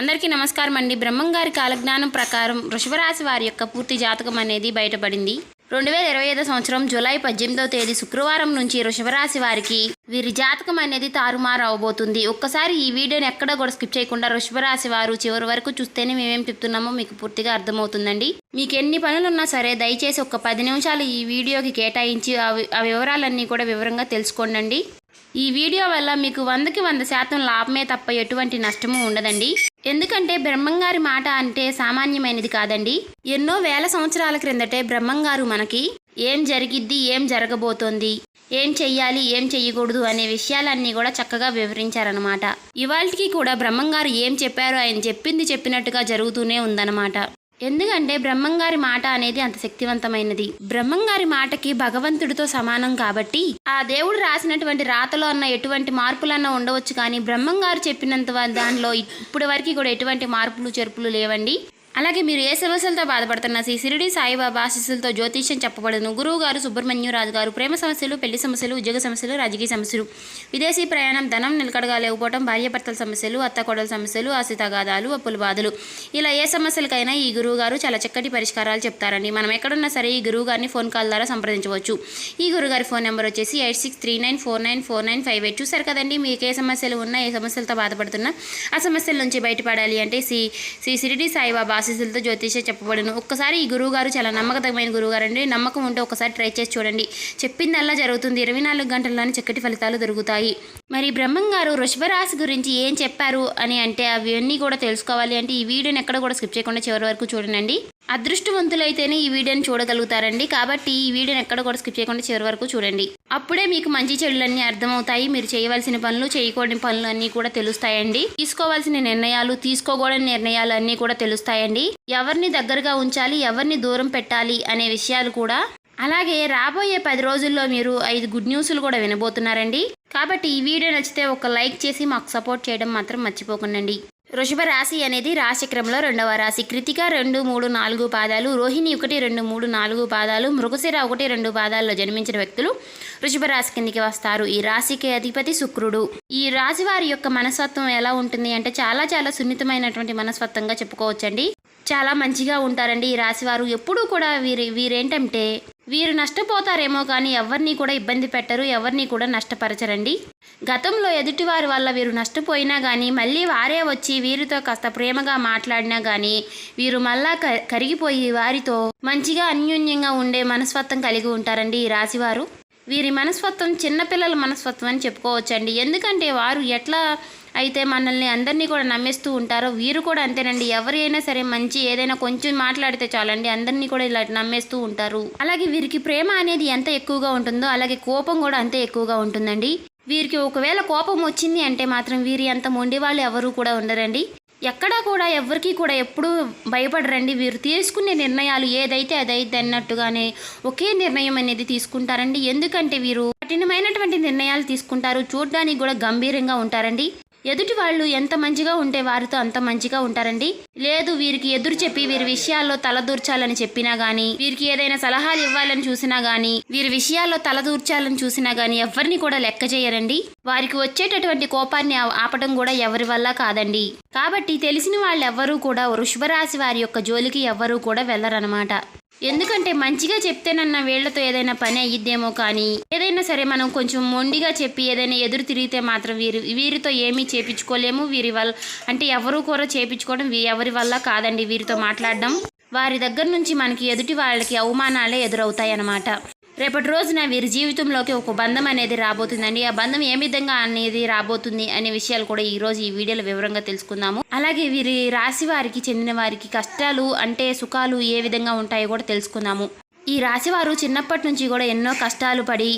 అందరికీ నమస్కారం అండి. బ్రహ్మంగారి కాలజ్ఞానం ప్రకారం వృషభరాశి వారి యొక్క పూర్తి జాతకం అనేది బయటపడింది. రెండు వేల ఇరవై ఐదో సంవత్సరం జూలై పద్దెనిమిదవ తేదీ శుక్రవారం నుంచి వృషభరాశి వారికి వీరి జాతకం అనేది తారుమారు అవబోతుంది. ఒక్కసారి ఈ వీడియోని ఎక్కడ కూడా స్కిప్ చేయకుండా వృషభరాశి వారు చివరి వరకు చూస్తేనే మేమేం చెప్తున్నామో మీకు పూర్తిగా అర్థమవుతుందండి. మీకు ఎన్ని పనులున్నా సరే దయచేసి ఒక పది నిమిషాలు ఈ వీడియోకి కేటాయించి ఆ ఆ వివరాలన్నీ కూడా వివరంగా తెలుసుకోండి ఈ వీడియో వల్ల మీకు వందకి వంద శాతం లాభమే తప్ప ఎటువంటి నష్టము ఉండదండి. ఎందుకంటే బ్రహ్మంగారి మాట అంటే సామాన్యమైనది కాదండి. ఎన్నో వేల సంవత్సరాల క్రిందటే బ్రహ్మంగారు మనకి ఏం జరిగిద్ది ఏం జరగబోతోంది ఏం చెయ్యాలి ఏం చెయ్యకూడదు అనే విషయాలన్నీ కూడా చక్కగా వివరించారనమాట ఇవాళకి కూడా బ్రహ్మంగారు ఏం చెప్పారో ఆయన చెప్పింది చెప్పినట్టుగా జరుగుతూనే ఉందన్నమాట. ఎందుకంటే బ్రహ్మంగారి మాట అనేది అంత శక్తివంతమైనది. బ్రహ్మంగారి మాటకి భగవంతుడితో సమానం కాబట్టి ఆ దేవుడు రాసినటువంటి రాతలో అన్న ఎటువంటి మార్పులన్నా ఉండవచ్చు కానీ బ్రహ్మంగారు చెప్పినంత దానిలో ఇప్పటి వరకు కూడా ఎటువంటి మార్పులు చెరుపులు లేవండి. అలాగే మీరు ఏ సమస్యలతో బాధపడుతున్న శ్రీ సిరిడి సాయిబాబా ఆశీస్సులతో జ్యోతిష్యం చెప్పబడును. గురువు గారు సుబ్రహ్మణ్యం రాజు గారు ప్రేమ సమస్యలు పెళ్ళి సమస్యలు ఉద్యోగ సమస్యలు రాజకీయ సమస్యలు. విదేశీ ప్రయాణం ధనం నిలకడగా లేకపోవడం భార్యాభర్తల సమస్యలు అత్తకోడల సమస్యలు ఆశితగాదాలు అప్పుల బాధలు. ఇలా ఏ సమస్యలకైనా ఈ గురువు గారు చాలా చక్కటి పరిష్కారాలు చెప్తారండి. మనం ఎక్కడున్నా సరే ఈ గురువు గారిని ఫోన్ కాల్ ద్వారా సంప్రదించవచ్చు. ఈ గురుగారి ఫోన్ నెంబర్ వచ్చేసి eight six three nine four nine four nine five eight. చూసారు కదండి మీకు ఏ సమస్యలు ఉన్నా ఏ సమస్యలతో బాధపడుతున్నా ఆ సమస్యల నుంచి బయటపడాలి అంటే శ్రీ శ్రీ సిరిడి సాయిబాబా ఆశీస్సులతో జ్యోతిష చెప్పబడును. ఒక్కసారి ఈ గురువుగారు చాలా నమ్మకమైన గురువుగారు అండి నమ్మకం ఉంటే ఒకసారి ట్రై చేసి చూడండి. చెప్పిందల్లా జరుగుతుంది. ఇరవై నాలుగు గంటల్లోనే చక్కటి ఫలితాలు దొరుకుతాయి. మరి బ్రహ్మం గారు వృషభ గురించి ఏం చెప్పారు అని అంటే అవన్నీ కూడా తెలుసుకోవాలి అంటే ఈ వీడియోని ఎక్కడ కూడా స్కిప్ చేయకుండా చివరి వరకు చూడండి. అదృష్టవంతులైతేనే ఈ వీడియోని చూడగలుగుతారండి. కాబట్టి ఈ వీడియోని ఎక్కడ కూడా స్కిప్ చేయకుండా చివరి వరకు చూడండి. అప్పుడే మీకు మంచి చెడులన్నీ అర్థమవుతాయి. మీరు చేయవలసిన పనులు చేయకూడని పనులు అన్నీ కూడా తెలుస్తాయండి. తీసుకోవాల్సిన నిర్ణయాలు తీసుకోకూడని నిర్ణయాలు అన్నీ కూడా తెలుస్తాయండి. ఎవరిని దగ్గరగా ఉంచాలి ఎవరిని దూరం పెట్టాలి అనే విషయాలు కూడా. అలాగే రాబోయే పది రోజుల్లో మీరు ఐదు గుడ్ న్యూస్లు కూడా వినబోతున్నారండి. కాబట్టి ఈ వీడియో నచ్చితే ఒక లైక్ చేసి మాకు సపోర్ట్ చేయడం మాత్రం మర్చిపోకండి వృషభ రాశి అనేది రాశిక్రమంలో రెండవ రాశి. కృతిక రెండు మూడు నాలుగు పాదాలు రోహిణి ఒకటి రెండు మూడు నాలుగు పాదాలు మృగశిర ఒకటి రెండు పాదాల్లో జన్మించిన వ్యక్తులు వృషభ రాశి కిందికి వస్తారు. ఈ రాశికి అధిపతి శుక్రుడు. ఈ రాశి వారి యొక్క మనస్తత్వం ఎలా ఉంటుంది అంటే చాలా చాలా సున్నితమైనటువంటి మనస్తత్వంగా చెప్పుకోవచ్చండి. చాలా మంచిగా ఉంటారండి ఈ రాశి వారు. ఎప్పుడూ కూడా వీరి వీరేంటంటే వీరు నష్టపోతారేమో కానీ ఎవరిని కూడా ఇబ్బంది పెట్టరు ఎవరిని కూడా నష్టపరచరండి. గతంలో ఎదుటివారి వల్ల వీరు నష్టపోయినా కానీ మళ్ళీ వారే వచ్చి వీరితో కాస్త ప్రేమగా మాట్లాడినా కానీ వీరు మళ్ళా కరిగిపోయి వారితో మంచిగా అన్యోన్యంగా ఉండే మనస్వత్వం కలిగి ఉంటారండి ఈ రాశివారు. వీరి మనస్తత్వం చిన్నపిల్లల మనస్తత్వం అని చెప్పుకోవచ్చండి. ఎందుకంటే వారు ఎట్లా అయితే మనల్ని అందరినీ కూడా నమ్మేస్తూ ఉంటారో వీరు కూడా అంతేనండి. ఎవరైనా సరే మంచి ఏదైనా కొంచెం మాట్లాడితే చాలండి. అందరినీ కూడా ఇలా నమ్మేస్తూ ఉంటారు. అలాగే వీరికి ప్రేమ అనేది ఎంత ఎక్కువగా ఉంటుందో అలాగే కోపం కూడా అంతే ఎక్కువగా ఉంటుందండి. వీరికి ఒకవేళ కోపం వచ్చింది అంటే మాత్రం వీరి అంత మొండి వాళ్ళు ఎవరు కూడా ఉండరండి. ఎక్కడా కూడా ఎవరికి కూడా ఎప్పుడూ భయపడరండి. వీరు తీసుకునే నిర్ణయాలు ఏదైతే అదైతే అన్నట్టుగానే ఒకే నిర్ణయం అనేది తీసుకుంటారండి. ఎందుకంటే వీరు కఠినమైనటువంటి నిర్ణయాలు తీసుకుంటారు. చూడడానికి కూడా గంభీరంగా ఉంటారండి. ఎదుటి వాళ్ళు ఎంత మంచిగా ఉంటే వారితో అంత మంచిగా ఉంటారండి. లేదు వీరికి ఎదురు చెప్పి వీరి విషయాల్లో తలదూర్చాలని చెప్పినా గానీ వీరికి ఏదైనా సలహాలు ఇవ్వాలని చూసినా గానీ వీరి విషయాల్లో తలదూర్చాలని చూసినా గానీ ఎవరిని కూడా లెక్క చేయరండి. వారికి వచ్చేటటువంటి కోపాన్ని ఆపటం ఆపడం కూడా ఎవరి వల్ల కాదండి. కాబట్టి తెలిసిన వాళ్ళెవ్వరూ కూడా వృషభరాశి వారి యొక్క జోలికి ఎవ్వరూ కూడా వెళ్ళరనమాట ఎందుకంటే మంచిగా చెప్తేనన్న వీళ్ళతో ఏదైనా పని అయ్యిద్దేమో కానీ ఏదైనా సరే మనం కొంచెం మొండిగా చెప్పి ఏదైనా ఎదురు తిరిగితే మాత్రం వీరి వీరితో ఏమీ చేపించుకోలేము. వీరి వల్ల అంటే ఎవరు కూడా చేపించుకోవడం ఎవరి వల్ల కాదండి వీరితో మాట్లాడడం. వారి దగ్గర నుంచి మనకి ఎదుటి వాళ్ళకి అవమానాలే ఎదురవుతాయన్నమాట. రేపటి రోజున వీరి జీవితంలోకి ఒక బంధం అనేది రాబోతుందండి. ఆ బంధం ఏ విధంగా అనేది రాబోతుంది అనే విషయాలు కూడా ఈ రోజు ఈ వీడియోలో వివరంగా తెలుసుకుందాము. అలాగే వీరి రాశి వారికి చెందిన వారికి కష్టాలు అంటే సుఖాలు ఏ విధంగా ఉంటాయో కూడా తెలుసుకుందాము. ఈ రాశి వారు చిన్నప్పటి నుంచి కూడా ఎన్నో కష్టాలు పడి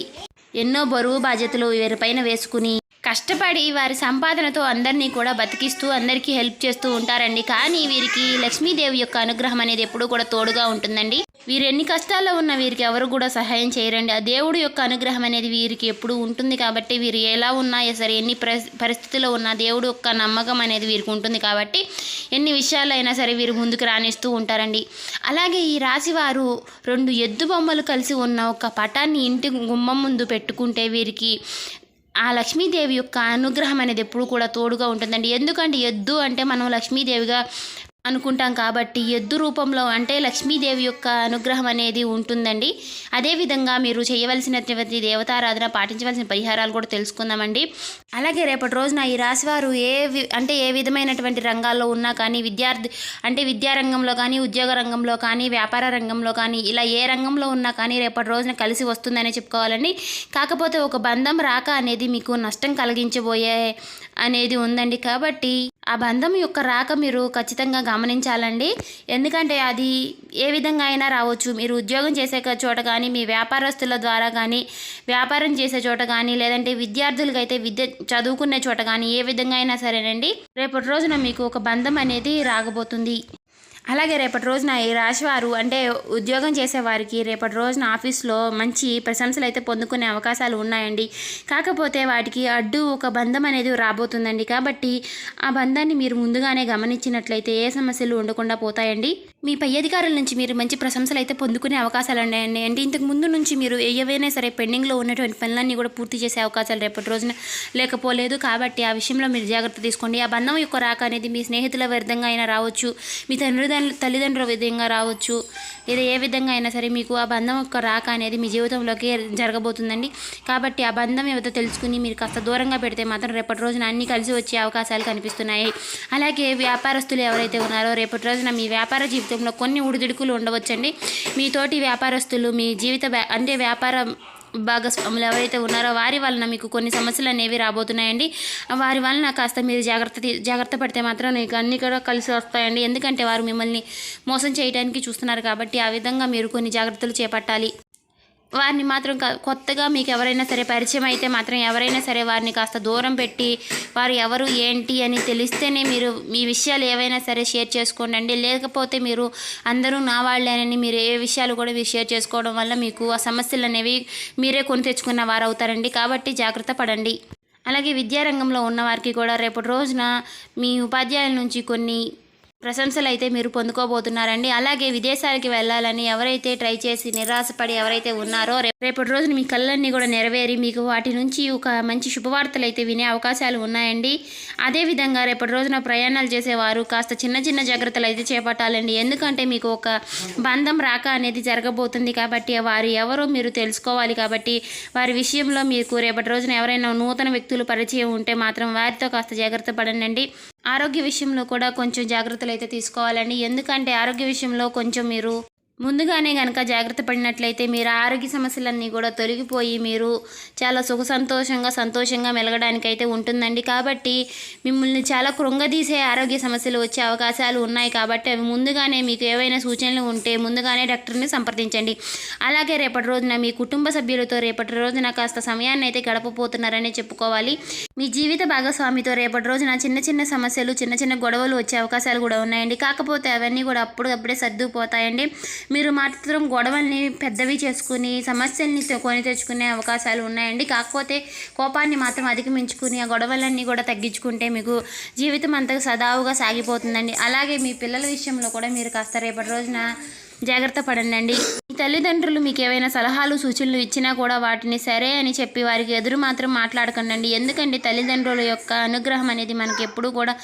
ఎన్నో బరువు బాధ్యతలు వీరిపైన వేసుకుని కష్టపడి వారి సంపాదనతో అందరినీ కూడా బతికిస్తూ అందరికీ హెల్ప్ చేస్తూ ఉంటారండి. కానీ వీరికి లక్ష్మీదేవి యొక్క అనుగ్రహం అనేది ఎప్పుడూ కూడా తోడుగా ఉంటుందండి. వీరు ఎన్ని కష్టాల్లో ఉన్న వీరికి ఎవరు కూడా సహాయం చేయరండి. ఆ దేవుడు యొక్క అనుగ్రహం అనేది వీరికి ఎప్పుడూ ఉంటుంది కాబట్టి వీరు ఎలా ఉన్నా సరే ఎన్ని పరిస్థితుల్లో ఉన్నా దేవుడు యొక్క నమ్మకం అనేది వీరికి ఉంటుంది కాబట్టి ఎన్ని విషయాలైనా సరే వీరు ముందుకు రాణిస్తూ ఉంటారండి. అలాగే ఈ రాశి వారు రెండు ఎద్దు బొమ్మలు కలిసి ఉన్న ఒక పటాన్ని ఇంటి గుమ్మం ముందు పెట్టుకుంటే వీరికి ఆ లక్ష్మీదేవి యొక్క అనుగ్రహం అనేది ఎప్పుడు కూడా తోడుగా ఉంటుందండి. ఎందుకంటే ఎద్దు అంటే మనం లక్ష్మీదేవిగా అనుకుంటాం కాబట్టి ఎద్దు రూపంలో అంటే లక్ష్మీదేవి యొక్క అనుగ్రహం అనేది ఉంటుందండి. అదేవిధంగా మీరు చేయవలసినటువంటి దేవతారాధన పాటించవలసిన పరిహారాలు కూడా తెలుసుకుందామండి. అలాగే రేపటి రోజున ఈ రాశివారు ఏ వి అంటే ఏ విధమైనటువంటి రంగాల్లో ఉన్నా కానీ విద్యార్థి అంటే విద్యారంగంలో కానీ ఉద్యోగ రంగంలో కానీ వ్యాపార రంగంలో కానీ ఇలా ఏ రంగంలో ఉన్నా కానీ రేపటి రోజున కలిసి వస్తుందనే చెప్పుకోవాలండి. కాకపోతే ఒక బంధం రాక అనేది మీకు నష్టం కలిగించబోయే అనేది ఉందండి. కాబట్టి ఆ బంధం యొక్క రాక మీరు ఖచ్చితంగా గమనించాలండి. ఎందుకంటే అది ఏ విధంగా అయినా రావచ్చు. మీరు ఉద్యోగం చేసే చోట కానీ మీ వ్యాపారస్తుల ద్వారా కానీ వ్యాపారం చేసే చోట కానీ లేదంటే విద్యార్థులకైతే విద్య చదువుకునే చోట కానీ ఏ విధంగా అయినా సరేనండి. రేపటి రోజున మీకు ఒక బంధం అనేది రాగబోతుంది. అలాగే రేపటి రోజున ఈ రాశివారు అంటే ఉద్యోగం చేసేవారికి రేపటి రోజున ఆఫీస్లో మంచి ప్రశంసలు అయితే పొందుకునే అవకాశాలు ఉన్నాయండి. కాకపోతే వాటికి అడ్డు ఒక బంధం అనేది రాబోతుందండి. కాబట్టి ఆ బంధాన్ని మీరు ముందుగానే గమనించినట్లయితే ఏ సమస్యలు ఉండకుండా పోతాయండి. మీ పై అధికారుల నుంచి మీరు మంచి ప్రశంసలు అయితే పొందుకునే అవకాశాలు ఉన్నాయండి. అంటే ఇంతకు ముందు నుంచి మీరు ఏవైనా సరే పెండింగ్లో ఉన్నటువంటి పనులన్నీ కూడా పూర్తి చేసే అవకాశాలు రేపటి రోజున లేకపోలేదు కాబట్టి ఆ విషయంలో మీరు జాగ్రత్త తీసుకోండి. ఆ బంధం యొక్క రాక అనేది మీ స్నేహితుల విధంగా అయినా రావచ్చు మీ తల్లిదండ్రుల తల్లిదండ్రుల విధంగా రావచ్చు లేదా ఏ విధంగా అయినా సరే మీకు ఆ బంధం యొక్క రాక అనేది మీ జీవితంలోకి జరగబోతుందండి. కాబట్టి ఆ బంధం ఏదో తెలుసుకుని మీరు కాస్త దూరంగా పెడితే మాత్రం రేపటి రోజున అన్నీ కలిసి వచ్చే అవకాశాలు కనిపిస్తున్నాయి. అలాగే వ్యాపారస్తులు ఎవరైతే ఉన్నారో రేపటి రోజున మీ వ్యాపార జీవితంలో కొన్ని ఉడిదుడుకులు ఉండవచ్చండి. మీ తోటి వ్యాపారస్తులు మీ జీవిత వ్యా- అంటే వ్యాపార భాగస్వాములు ఎవరైతే ఉన్నారో వారి వలన మీకు కొన్ని సమస్యలు అనేవి రాబోతున్నాయండి. వారి వలన కాస్త మీరు జాగ్రత్త జాగ్రత్త పడితే మాత్రం మీకు అన్నీ కూడా కలిసి వస్తాయండి. ఎందుకంటే వారు మిమ్మల్ని మోసం చేయడానికి చూస్తున్నారు కాబట్టి ఆ విధంగా మీరు కొన్ని జాగ్రత్తలు చేపట్టాలి. వారిని మాత్రం క- కొత్తగా మీకు ఎవరైనా సరే పరిచయం అయితే మాత్రం ఎవరైనా సరే వారిని కాస్త దూరం పెట్టి వారు ఎవరు ఏంటి అని తెలిస్తేనే మీరు మీ విషయాలు ఏవైనా సరే షేర్ చేసుకోండి లేకపోతే మీరు అందరూ నా వాళ్ళేనని మీరు ఏ విషయాలు కూడా మీరు షేర్ చేసుకోవడం వల్ల మీకు ఆ సమస్యలు అనేవి మీరే కొని తెచ్చుకున్న వారు అవుతారండి కాబట్టి జాగ్రత్త పడండి. అలాగే విద్యారంగంలో ఉన్న వారికి కూడా రేపటి రోజున మీ ఉపాధ్యాయుల నుంచి కొన్ని ప్రశంసలు అయితే మీరు పొందుకోబోతున్నారండి. అలాగే విదేశాలకి వెళ్ళాలని ఎవరైతే ట్రై చేసి నిరాశపడి ఎవరైతే ఉన్నారో రేపటి రోజున మీ కళ్ళన్నీ కూడా నెరవేరి మీకు వాటి నుంచి ఒక మంచి శుభవార్తలు అయితే వినే అవకాశాలు ఉన్నాయండి. అదేవిధంగా రేపటి రోజున ప్రయాణాలు చేసేవారు కాస్త చిన్న చిన్న జాగ్రత్తలు అయితే చేపట్టాలండి. ఎందుకంటే మీకు ఒక బంధం రాక అనేది జరగబోతుంది కాబట్టి వారు ఎవరో మీరు తెలుసుకోవాలి కాబట్టి వారి విషయంలో మీకు రేపటి రోజున ఎవరైనా నూతన వ్యక్తులు పరిచయం ఉంటే మాత్రం వారితో కాస్త జాగ్రత్త పడండి ఆరోగ్య విషయంలో కూడా కొంచెం జాగ్రత్తలు అయితే తీసుకోవాలండి. ఎందుకంటే ఆరోగ్య విషయంలో కొంచెం మీరు ముందుగానే కనుక జాగ్రత్త పడినట్లయితే మీరు ఆరోగ్య సమస్యలన్నీ కూడా తొలగిపోయి మీరు చాలా సుఖ సంతోషంగా సంతోషంగా మెలగడానికైతే ఉంటుందండి. కాబట్టి మిమ్మల్ని చాలా కృంగదీసే ఆరోగ్య సమస్యలు వచ్చే అవకాశాలు ఉన్నాయి. కాబట్టి అవి ముందుగానే మీకు ఏవైనా సూచనలు ఉంటే ముందుగానే డాక్టర్ని సంప్రదించండి. అలాగే రేపటి రోజున మీ కుటుంబ సభ్యులతో రేపటి రోజున కాస్త సమయాన్ని అయితే గడపపోతున్నారనే చెప్పుకోవాలి. మీ జీవిత భాగస్వామితో రేపటి రోజున చిన్న చిన్న సమస్యలు చిన్న చిన్న గొడవలు వచ్చే అవకాశాలు కూడా ఉన్నాయండి. కాకపోతే అవన్నీ కూడా అప్పుడు అప్పుడే సర్దుకుపోతాయండి. మీరు మాత్రం గొడవల్ని పెద్దవి చేసుకుని సమస్యల్ని కొని తెచ్చుకునే అవకాశాలు ఉన్నాయండి. కాకపోతే కోపాన్ని మాత్రం అధిగమించుకుని ఆ గొడవలన్నీ కూడా తగ్గించుకుంటే మీకు జీవితం అంతగా సదావుగా సాగిపోతుందండి. అలాగే మీ పిల్లల విషయంలో కూడా మీరు కాస్త రేపటి రోజున జాగ్రత్త పడండి మీ తల్లిదండ్రులు మీకు ఏవైనా సలహాలు సూచనలు ఇచ్చినా కూడా వాటిని సరే అని చెప్పి వారికి ఎదురు మాత్రం మాట్లాడకండి ఎందుకంటే తల్లిదండ్రుల యొక్క అనుగ్రహం అనేది మనకి ఎప్పుడూ కూడా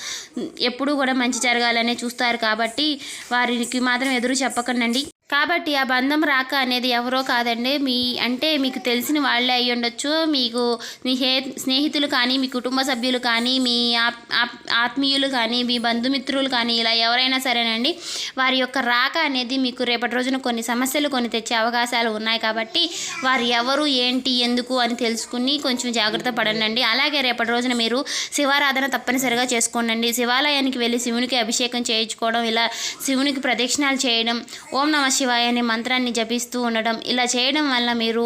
ఎప్పుడూ కూడా మంచి జరగాలనే చూస్తారు కాబట్టి వారికి మాత్రం ఎదురు చెప్పకండి కాబట్టి ఆ బంధం రాక అనేది ఎవరో కాదండి. మీ అంటే మీకు తెలిసిన వాళ్ళే అయి ఉండొచ్చు. మీకు మీ హే స్నేహితులు కానీ మీ కుటుంబ సభ్యులు కానీ మీ ఆప్- ఆప్- ఆత్మీయులు కానీ మీ బంధుమిత్రులు కానీ ఇలా ఎవరైనా సరేనండి. వారి యొక్క రాక అనేది మీకు రేపటి రోజున కొన్ని సమస్యలు కొన్ని తెచ్చే అవకాశాలు ఉన్నాయి కాబట్టి వారు ఎవరు ఏంటి ఎందుకు అని తెలుసుకుని కొంచెం జాగ్రత్త పడండి అలాగే రేపటి రోజున మీరు శివారాధన తప్పనిసరిగా చేసుకోండి శివాలయానికి వెళ్ళి శివునికి అభిషేకం చేయించుకోవడం ఇలా శివునికి ప్రదక్షిణాలు చేయడం ఓం నమ శివాయ అనే మంత్రాన్ని జపిస్తూ ఉండడం. ఇలా చేయడం వల్ల మీరు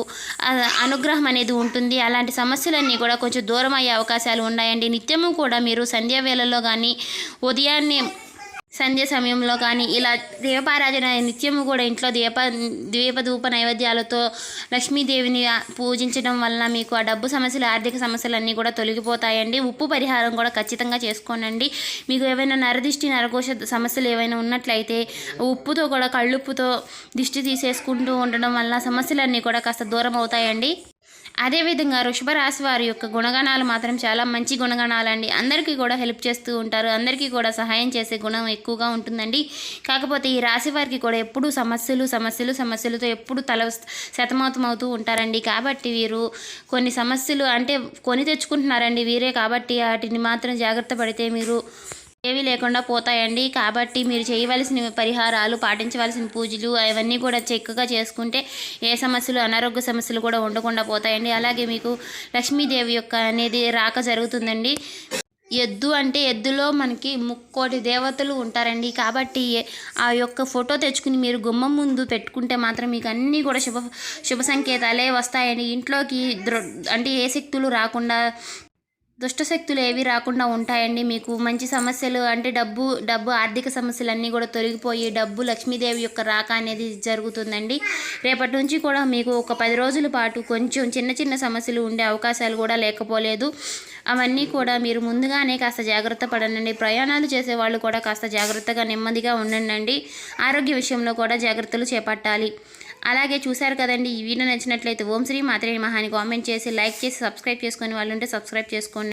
అనుగ్రహం అనేది ఉంటుంది. అలాంటి సమస్యలన్నీ కూడా కొంచెం దూరం అయ్యే అవకాశాలు ఉన్నాయండి. నిత్యము కూడా మీరు సంధ్యా వేళలో కానీ ఉదయాన్నే సంధ్య సమయంలో కానీ ఇలా దీపారాధన నిత్యము కూడా ఇంట్లో దీప దీపధూప నైవేద్యాలతో లక్ష్మీదేవిని పూజించడం వలన మీకు ఆ డబ్బు సమస్యలు ఆర్థిక సమస్యలు అన్నీ కూడా తొలగిపోతాయండి. ఉప్పు పరిహారం కూడా ఖచ్చితంగా చేసుకోనండి. మీకు ఏవైనా నరదిష్టి నరకోశ సమస్యలు ఏవైనా ఉన్నట్లయితే ఉప్పుతో కూడా కళ్ళుప్పుతో దిష్టి తీసేసుకుంటూ ఉండడం వల్ల సమస్యలన్నీ కూడా కాస్త దూరం అవుతాయండి అదేవిధంగా వృషభరాశి వారి యొక్క గుణగణాలు మాత్రం చాలా మంచి గుణగణాలండి. అందరికీ కూడా హెల్ప్ చేస్తూ ఉంటారు. అందరికీ కూడా సహాయం చేసే గుణం ఎక్కువగా ఉంటుందండి. కాకపోతే ఈ రాశి వారికి కూడా ఎప్పుడూ సమస్యలు సమస్యలు సమస్యలతో ఎప్పుడు తల శతమౌతం అవుతూ ఉంటారండి. కాబట్టి వీరు కొన్ని సమస్యలు అంటే కొని తెచ్చుకుంటున్నారండి వీరే కాబట్టి వాటిని మాత్రం జాగ్రత్త పడితే మీరు ఏవి లేకుండా పోతాయండి. కాబట్టి మీరు చేయవలసిన పరిహారాలు పాటించవలసిన పూజలు అవన్నీ కూడా చక్కగా చేసుకుంటే ఏ సమస్యలు అనారోగ్య సమస్యలు కూడా ఉండకుండా పోతాయండి. అలాగే మీకు లక్ష్మీదేవి యొక్క అనేది రాక జరుగుతుందండి. ఎద్దు అంటే ఎద్దులో మనకి ముక్కోటి దేవతలు ఉంటారండి. కాబట్టి ఆ యొక్క ఫోటో తెచ్చుకుని మీరు గుమ్మం ముందు పెట్టుకుంటే మాత్రం మీకు అన్నీ కూడా శుభ శుభ సంకేతాలే వస్తాయండి. ఇంట్లోకి దృ అంటే ఏ శక్తులు రాకుండా దుష్టశక్తులు ఏవి రాకుండా ఉంటాయండి. మీకు మంచి సమస్యలు అంటే డబ్బు డబ్బు ఆర్థిక సమస్యలు అన్నీ కూడా తొలగిపోయి డబ్బు లక్ష్మీదేవి యొక్క రాక అనేది జరుగుతుందండి. రేపటి నుంచి కూడా మీకు ఒక పది రోజుల పాటు కొంచెం చిన్న చిన్న సమస్యలు ఉండే అవకాశాలు కూడా లేకపోలేదు. అవన్నీ కూడా మీరు ముందుగానే కాస్త జాగ్రత్త పడనండి. ప్రయాణాలు చేసే వాళ్ళు కూడా కాస్త జాగ్రత్తగా నెమ్మదిగా ఉండండి ఆరోగ్య విషయంలో కూడా జాగ్రత్తలు చేపట్టాలి. అలాగే చూశారు కదండి ఈ వీడియో నచ్చినట్లయితే ఓం శ్రీ మాత్రే మహాని కామెంట్ చేసి లైక్ చేసి సబ్స్క్రైబ్ చేసుకొని వాళ్ళు ఉంటే సబ్స్క్రైబ్ చేసుకోండి.